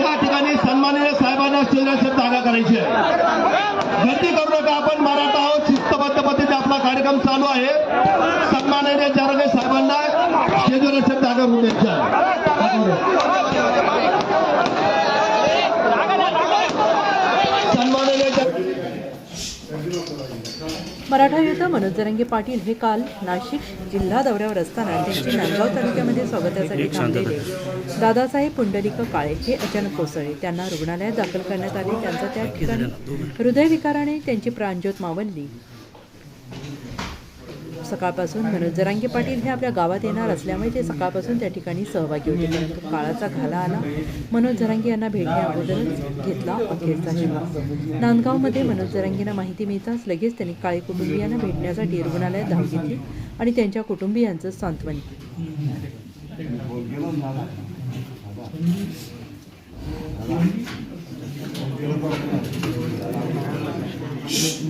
या ठिकाणी सन्माननीय साहेबांना स्टेजवर जागा करायची आहे. गर्दी करू नका आपण मराठा आहोत. शिस्तबद्ध पद्धतीने आपला कार्यक्रम चालू आहे. सन्माननीय जरगे साहेबांना स्टेजवर जागा होऊन द्यायची आहे सन्माननीय जर- मराठा युद्ध मनोज जरंगे पाटील हे काल नाशिक जिल्हा दौऱ्यावर असताना त्यांची नांदगाव तालुक्यामध्ये स्वागतासाठी थांबलेले. दादासाहेब पुंडलिक काळे हे अचानक कोसळले. त्यांना रुग्णालयात दाखल करण्यात आले. त्यांचा त्या ठिकाणी हृदयविकाराने त्यांची प्राणज्योत मावलली सकाळपासून मनोज जरांगे पाटील हे आपल्या गावात येणार असल्यामुळे ते सकाळपासून त्या ठिकाणी सहभागी होते. परंतु काळाचा घाला आला. मनोज जरांगे यांना भेटण्या अगोदरच घेतला अखेरचा शिवा. नांदगावमध्ये मनोज जरांगेंना माहिती मिळताच लगेच त्यांनी काळे कुटुंबियांना भेटण्यासाठी रुग्णालयात धाव घेतली आणि त्यांच्या कुटुंबियांचं सांत्वन केलं.